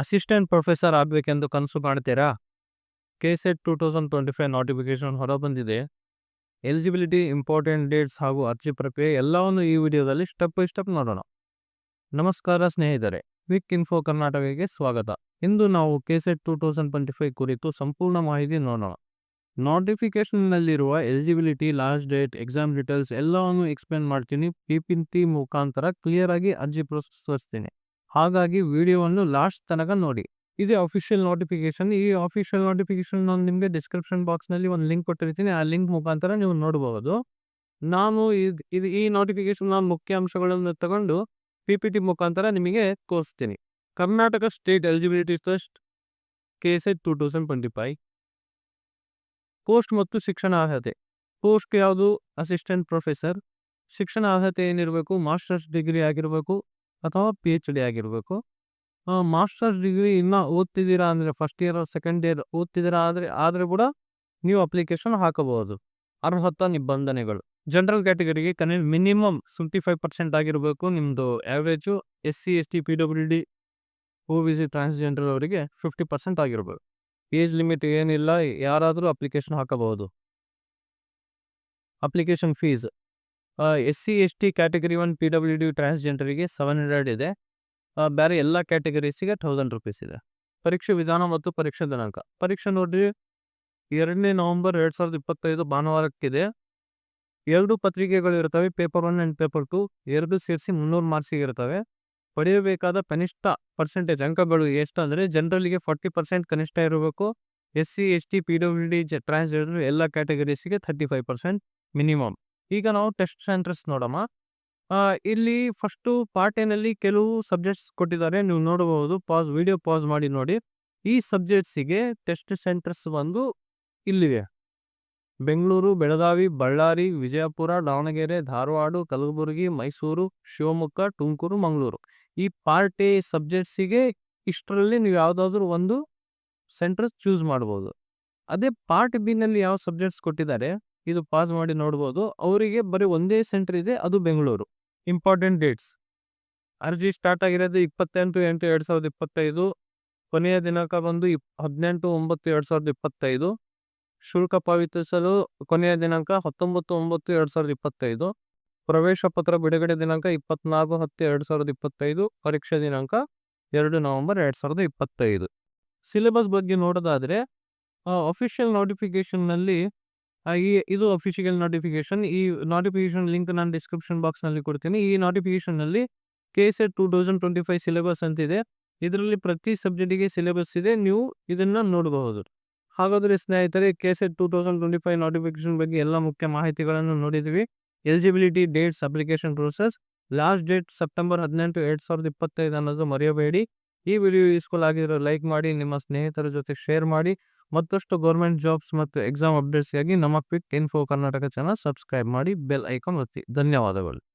Assistant professor ಆಗಬೇಕೆಂದು ಕನಸು ಕಾಣ್ತೀರಾ? K SET two thousand twenty five notification ಹೊರಬಂದಿದೆ eligibility, important dates ಹಾಗೂ ಅರ್ಜಿ ಪ್ರಕ್ರಿಯೆ ಎಲ್ಲವನ್ನು ಈ ವಿಡಿಯೋದಲ್ಲಿ ಸ್ಟೆಪ್ ಬೈ ಸ್ಟೆಪ್ ನೋಡೋಣ. ನಮಸ್ಕಾರ ಸ್ನೇಹಿತರೆ, ಕ್ವಿಕ್ ಇನ್ಫೋ ಕರ್ನಾಟಕಕ್ಕೆ ಸ್ವಾಗತ. ಇಂದು ನಾವು K SET two thousand twenty five ಕುರಿತು ಸಂಪೂರ್ಣ ಮಾಹಿತಿ ನೋಡೋಣ. ನೋಟಿಫಿಕೇಶನ್ನಲ್ಲಿರುವ eligibility, last date, exam details ಎಲ್ಲವನ್ನು ಎಕ್ಸ್ಪ್ಲೇನ್ ಮಾಡ್ತೀನಿ. ಪಿ ಪಿ ಟಿ ಮುಖಾಂತರ ಕ್ಲಿಯರ್ ಆಗಿ ಅರ್ಜಿ ಪ್ರೋಸೆಸ್ ತೋರಿಸ್ತೀನಿ. ಹಾಗಾಗಿ ವಿಡಿಯೋವನ್ನು ಲಾಸ್ಟ್ ತನಕ ನೋಡಿ. ಇದೇ ಅಫಿಷಿಯಲ್ ನೋಟಿಫಿಕೇಶನ್ ಈ ಅಫಿಷಿಯಲ್ ನೋಟಿಫಿಕೇಶನ್ ನಾನು ನಿಮಗೆ ಡಿಸ್ಕ್ರಿಪ್ಷನ್ ಬಾಕ್ಸ್ನಲ್ಲಿ ಒಂದು ಲಿಂಕ್ ಕೊಟ್ಟಿರ್ತೀನಿ. ಆ ಲಿಂಕ್ ಮುಖಾಂತರ ನೀವು ನೋಡಬಹುದು ನಾನು ಇದ್- ಈ ನೋಟಿಫಿಕೇಶನ್ ನಾನು ಮುಖ್ಯ ಅಂಶಗಳನ್ನು ತಗೊಂಡು ಪಿ ಪಿ ಟಿ ಮುಖಾಂತರ ನಿಮಗೆ ತೋರಿಸ್ತೀನಿ. Karnataka state eligibility test K S two thousand twenty five post ಮತ್ತು ಶಿಕ್ಷಣ ಅರ್ಹತೆ. ಪೋಸ್ಟ್ ಯಾವುದು? ಅಸಿಸ್ಟೆಂಟ್ ಪ್ರೊಫೆಸರ್ ಶಿಕ್ಷಣ ಅರ್ಹತೆ ಏನಿರಬೇಕು? ಮಾಸ್ಟರ್ಸ್ ಡಿಗ್ರಿ ಆಗಿರಬೇಕು. ಅಥವಾ ಪಿ ಎಚ್ ಡಿ ಆಗಿರಬೇಕು. ಮಾಸ್ಟರ್ಸ್ ಡಿಗ್ರಿ ಇನ್ನ ಓದ್ತಿದ್ದೀರಾ ಅಂದರೆ ಫಸ್ಟ್ ಇಯರ್ ಸೆಕೆಂಡ್ ಇಯರ್ ಓದ್ತಿದ್ದೀರಾ ಆದರೆ ಆದರೆ ಕೂಡ ನೀವು ಅಪ್ಲಿಕೇಶನ್ ಹಾಕಬಹುದು. ಅರ್ಹತಾ ನಿಬಂಧನೆಗಳು. ಜನರಲ್ ಕ್ಯಾಟಗರಿಗೆ ಕನಿ ಮಿನಿಮಮ್ ಸೆವೆಂಟಿ ಫೈವ್ ಪರ್ಸೆಂಟ್ ಆಗಿರಬೇಕು ನಿಮ್ಮದು average S C S T P W D O B C transgender ಅವರಿಗೆ ಫಿಫ್ಟಿ ಪರ್ಸೆಂಟ್ ಆಗಿರಬೇಕು. ಏಜ್ ಲಿಮಿಟ್ ಏನಿಲ್ಲ, ಯಾರಾದರೂ ಅಪ್ಲಿಕೇಶನ್ ಹಾಕಬಹುದು. Application fees S C S T category one P W D ಟ್ರಾನ್ಸ್ಜೆಂಡರಿಗೆ seven hundred ಇದೆ. ಬೇರೆ ಎಲ್ಲ ಕ್ಯಾಟಗರೀಸಿಗೆ ಥೌಸಂಡ್ ರುಪೀಸ್ ಇದೆ. ಪರೀಕ್ಷೆ ವಿಧಾನ ಮತ್ತು ಪರೀಕ್ಷೆ ದಿನಾಂಕ. ಪರೀಕ್ಷೆ ನೋಡ್ರಿ, ಎರಡನೇ ನವೆಂಬರ್ ಎರಡು ಸಾವಿರದ ಇಪ್ಪತ್ತೈದು ಭಾನುವಾರಕ್ಕಿದೆ. ಎರಡು ಪತ್ರಿಕೆಗಳು ಇರ್ತವೆ, paper one and paper two. ಎರಡು ಸೇರಿಸಿ ಮುನ್ನೂರು ಮಾರ್ಕ್ಸಿಗೆ ಇರ್ತವೆ. ಪಡೆಯಬೇಕಾದ ಕನಿಷ್ಠ ಪರ್ಸೆಂಟೇಜ್ ಅಂಕಗಳು ಎಷ್ಟು ಅಂದರೆ ಜನರಲ್ಗೆ ಫಾರ್ಟಿ ಪರ್ಸೆಂಟ್ ಕನಿಷ್ಠ ಇರಬೇಕು. S C S T P W D transgender ಎಲ್ಲ ಕ್ಯಾಟಗರೀಸಿಗೆ ಥರ್ಟಿ ಫೈವ್ ಪರ್ಸೆಂಟ್ ಮಿನಿಮಮ್ ಈಗ ನಾವು ಟೆಸ್ಟ್ ಸೆಂಟರ್ಸ್ ನೋಡೋಣ ಇಲ್ಲಿ ಫಸ್ಟು ಪಾರ್ಟ್ ಏನಲ್ಲಿ ಕೆಲವು ಸಬ್ಜೆಕ್ಟ್ಸ್ ಕೊಟ್ಟಿದ್ದಾರೆ, ನೀವು ನೋಡಬಹುದು. ಪಾಸ್ ವಿಡಿಯೋ ಪಾಸ್ ಮಾಡಿ ನೋಡಿ. ಈ ಸಬ್ಜೆಕ್ಟ್ಸಿಗೆ ಟೆಸ್ಟ್ ಸೆಂಟರ್ಸ್ ಬಂದು ಇಲ್ಲಿವೆ. ಬೆಂಗಳೂರು, ಬೆಳಗಾವಿ, ಬಳ್ಳಾರಿ, ವಿಜಯಪುರ, ದಾವಣಗೆರೆ, ಧಾರವಾಡ, ಕಲಬುರಗಿ, ಮೈಸೂರು, ಶಿವಮೊಗ್ಗ, ತುಮಕೂರು, ಮಂಗಳೂರು. ಈ ಪಾರ್ಟಿ ಸಬ್ಜೆಕ್ಟ್ಸಿಗೆ ಇಷ್ಟರಲ್ಲಿ ನೀವು ಯಾವುದಾದ್ರೂ ಒಂದು ಸೆಂಟರ್ ಚೂಸ್ ಮಾಡ್ಬೋದು. ಅದೇ ಪಾರ್ಟ್ ಬಿ ನಲ್ಲಿ ಯಾವ ಸಬ್ಜೆಕ್ಟ್ಸ್ ಕೊಟ್ಟಿದ್ದಾರೆ? ಇದು ಪಾಸ್ ಮಾಡಿ ನೋಡ್ಬೋದು. ಅವರಿಗೆ ಬರೀ ಒಂದೇ ಸೆಂಟರ್ ಇದೆ, ಅದು ಬೆಂಗಳೂರು. Important dates. ಅರ್ಜಿ ಸ್ಟಾರ್ಟ್ ಆಗಿರೋದು ಇಪ್ಪತ್ತೆಂಟು ಎಂಟು ಎರಡು ಸಾವಿರದ ಇಪ್ಪತ್ತೈದು. ಕೊನೆಯ ದಿನಾಂಕ ಬಂದು ಇಪ್, ಹದಿನೆಂಟು ಒಂಬತ್ತು ಎರಡು ಸಾವಿರದ ಇಪ್ಪತ್ತೈದು. ಶುಲ್ಕ ಪಾವತಿಸಲು ಕೊನೆಯ ದಿನಾಂಕ ಹತ್ತೊಂಬತ್ತು ಒಂಬತ್ತು ಎರಡು ಸಾವಿರದ ಇಪ್ಪತ್ತೈದು. ಪ್ರವೇಶ ಪತ್ರ ಬಿಡುಗಡೆ ದಿನಾಂಕ ಇಪ್ಪತ್ನಾಲ್ಕು ಹತ್ತು ಎರಡು ಸಾವಿರದ ಇಪ್ಪತ್ತೈದು. ಪರೀಕ್ಷೆ ದಿನಾಂಕ ಎರಡು ನವೆಂಬರ್ ಎರಡು ಸಾವಿರದ ಇಪ್ಪತ್ತೈದು. ಸಿಲೆಬಸ್ ಬಗ್ಗೆ ನೋಡೋದಾದರೆ ಅಫಿಷಿಯಲ್ ಈ ಇದು ಅಫಿಷಿಯಲ್ ನೋಟಿಫಿಕೇಶನ್ ಈ ನೋಟಿಫಿಕೇಶನ್ ಲಿಂಕ್ ನಾನು ಡಿಸ್ಕ್ರಿಪ್ಷನ್ ಬಾಕ್ಸ್ನಲ್ಲಿ ಕೊಡ್ತೀನಿ. ಈ ನೋಟಿಫಿಕೇಶನ್ನಲ್ಲಿ K SET two thousand twenty five syllabus ಅಂತಿದೆ. ಇದರಲ್ಲಿ ಪ್ರತಿ ಸಬ್ಜೆಕ್ಟಿಗೆ ಸಿಲೆಬಸ್ ಇದೆ. ನೀವು ಇದನ್ನ ನೋಡಬಹುದು. ಹಾಗಾದರೆ ಸ್ನೇಹಿತರೆ K SET two thousand twenty five notification ಬಗ್ಗೆ ಎಲ್ಲ ಮುಖ್ಯ ಮಾಹಿತಿಗಳನ್ನು ನೋಡಿದ್ವಿ eligibility dates application process last date September ಹದಿನೆಂಟು, ಎರಡು ಸಾವಿರದ ಇಪ್ಪತ್ತೈದು ಅನ್ನೋದು ಮರೆಯಬೇಡಿ. ಈ ವಿಡಿಯೋ ಯೂಸ್ಫುಲ್ ಆಗಿರೋ ಲೈಕ್ ಮಾಡಿ, ನಿಮ್ಮ ಸ್ನೇಹಿತರ ಜೊತೆ ಶೇರ್ ಮಾಡಿ, ಮತ್ತಷ್ಟು ಗೌರ್ಮೆಂಟ್ ಜಾಬ್ಸ್ ಮತ್ತು ಎಕ್ಸಾಮ್ ಅಪ್ಡೇಟ್ಸ್ಗಾಗಿ ನಮ್ಮ quick info Karnataka channel subscribe ಮಾಡಿ ಬೆಲ್ ಐಕಾನ್ ಒತ್ತಿ. ಧನ್ಯವಾದಗಳು.